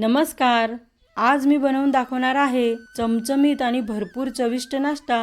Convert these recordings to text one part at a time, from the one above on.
नमस्कार. आज मी बनवून दाखवणार आहे चमचमीत आणि भरपूर चविष्ट नाश्ता.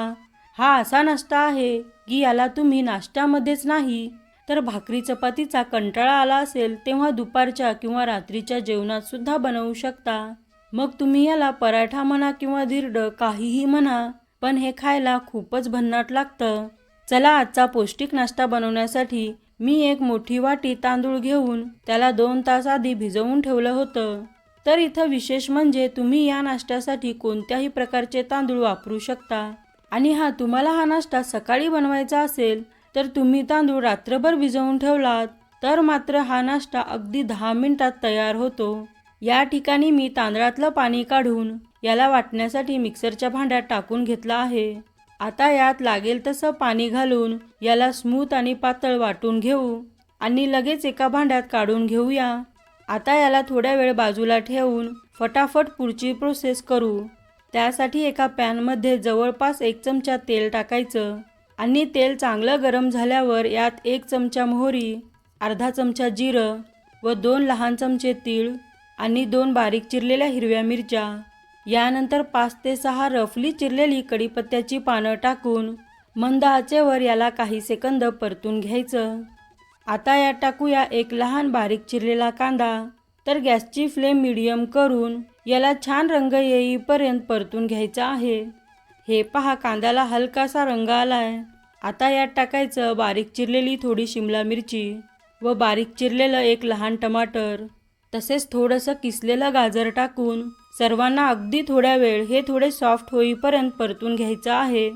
हा असा नाश्ता आहे की याला तुम्ही नाश्त्यामध्येच नाही तर भाकरी चपातीचा कंटाळा आला असेल तेव्हा दुपारच्या किंवा रात्रीच्या जेवणात सुद्धा बनवू शकता. मग तुम्ही याला पराठा म्हणा किंवा धिरड काहीही म्हणा पण हे खायला खूपच भन्नाट लागतं. चला आजचा पौष्टिक नाश्ता बनवण्यासाठी मी एक मोठी वाटी तांदूळ घेऊन त्याला दोन तास आधी भिजवून ठेवलं होतं. तर इथं विशेष म्हणजे तुम्ही या नाश्त्यासाठी कोणत्याही प्रकारचे तांदूळ वापरू शकता. आणि हा तुम्हाला हा नाश्ता सकाळी बनवायचा असेल तर तुम्ही तांदूळ रात्रभर भिजवून ठेवलात तर मात्र हा नाश्ता अगदी दहा मिनिटात तयार होतो. या ठिकाणी मी तांदळातलं पाणी काढून याला वाटण्यासाठी मिक्सरच्या भांड्यात टाकून घेतलं आहे. आता यात लागेल तसं पाणी घालून याला स्मूथ आणि पातळ वाटून घेऊ. आणि लगेच एका भांड्यात काढून घेऊया. आता याला थोड्या वेळ बाजूला ठेवून फटाफट पुढची प्रोसेस करू. त्यासाठी एका पॅनमध्ये जवळपास एक चमचा तेल टाकायचं आणि तेल चांगलं गरम झाल्यावर यात एक चमचा मोहरी अर्धा चमचा जिरं व दोन लहान चमचे तीळ आणि दोन बारीक चिरलेल्या हिरव्या मिरच्या. यानंतर पाच ते सहा रफली चिरलेली कढीपत्त्याची पानं टाकून मंद आचेवर याला काही सेकंद परतून घ्यायचं. आता यात टाकूया एक लहान बारीक चिरलेला कांदा. तर गॅसची फ्लेम मिडियम करून याला छान रंग येईपर्यंत परतून घ्यायचा आहे. हे पहा कांद्याला हलकासा रंग आलाय. आता यात टाकायचं बारीक चिरलेली थोडी शिमला मिरची व बारीक चिरलेलं एक लहान टमाटर. तसेच थोडंसं किसलेलं गाजर टाकून सर्वांना अगदी थोड्या वेळ हे थोडे सॉफ्ट होईपर्यंत परतून घ्यायचं आहे.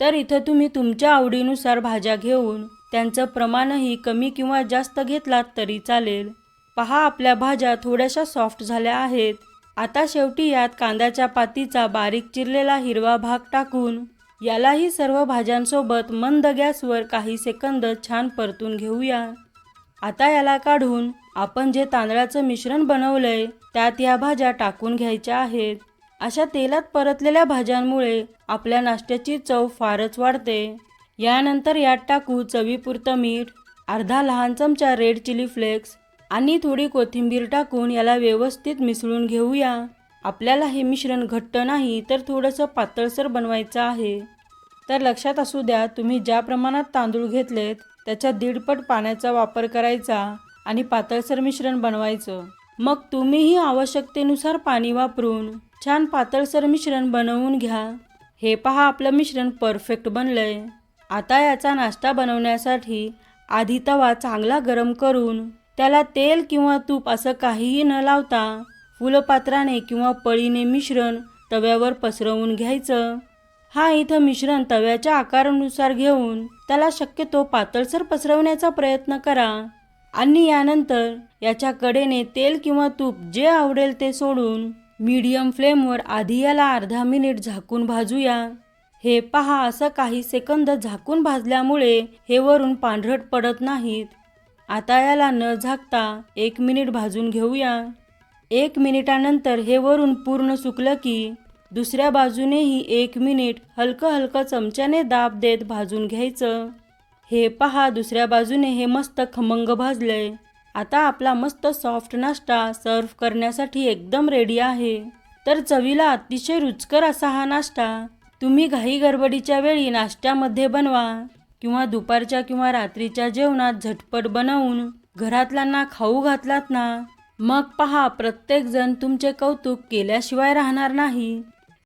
तर इथं तुम्ही तुमच्या आवडीनुसार भाज्या घेऊन त्यांचं प्रमाणही कमी किंवा जास्त घेतलात तरी चालेल. पहा आपल्या भाज्या थोड्याशा सॉफ्ट झाल्या आहेत. आता शेवटी यात कांद्याच्या पातीचा बारीक चिरलेला हिरवा भाग टाकून यालाही सर्व भाज्यांसोबत मंद गॅसवर काही सेकंद छान परतून घेऊया. आता याला काढून आपण जे तांदळाचं मिश्रण बनवलंय त्यात या भाज्या टाकून घ्यायच्या आहेत. अशा तेलात परतलेल्या भाज्यांमुळे आपल्या नाश्त्याची चव फारच वाढते. यानंतर यात टाकू चवीपुरतं मीठ अर्धा लहान चमचा रेड चिली फ्लेक्स आणि थोडी कोथिंबीर टाकून याला व्यवस्थित मिसळून घेऊया. आपल्याला हे मिश्रण घट्ट नाही तर थोडंसं पातळसर बनवायचं आहे. तर लक्षात असू द्या तुम्ही ज्या प्रमाणात तांदूळ घेतलेत त्याच्या दीडपट पाण्याचा वापर करायचा आणि पातळसर मिश्रण बनवायचं. मग तुम्हीही आवश्यकतेनुसार पाणी वापरून छान पातळसर मिश्रण बनवून घ्या. हे पहा आपलं मिश्रण परफेक्ट बनलंय. आता याचा नाश्ता बनवण्यासाठी आधी तवा चांगला गरम करून त्याला तेल किंवा तूप असं काहीही न लावता फुलपात्राने किंवा पळीने मिश्रण तव्यावर पसरवून घ्यायचं. हा इथं मिश्रण तव्याच्या आकारानुसार घेऊन त्याला शक्यतो पातळसर पसरवण्याचा प्रयत्न करा. आणि यानंतर याच्या कडेने तेल किंवा तूप जे आवडेल ते सोडून मीडियम फ्लेमवर आधी याला अर्धा मिनिट झाकून भाजूया. हे पहा असं काही सेकंद झाकून भाजल्यामुळे हे वरून पांढरट पडत नाहीत. आता याला न झाकता एक मिनिट भाजून घेऊया. एक मिनिटानंतर हे वरून पूर्ण सुकलं की दुसऱ्या बाजूनेही एक मिनिट हलकं हलकं चमच्याने दाब देत भाजून घ्यायचं. हे पहा दुसऱ्या बाजूने हे मस्त खमंग भाजलंय. आता आपला मस्त सॉफ्ट नाश्ता सर्व करण्यासाठी एकदम रेडी आहे. तर चवीला अतिशय रुचकर असा हा नाश्ता. तुम्ही घाई गडबडीच्या वेळी नाश्त्यामध्ये बनवा किंवा दुपारच्या किंवा रात्रीच्या जेवणात झटपट बनवून घरातल्यांना खाऊ घातलात ना? मग पहा प्रत्येकजण तुमचे कौतुक केल्याशिवाय राहणार नाही.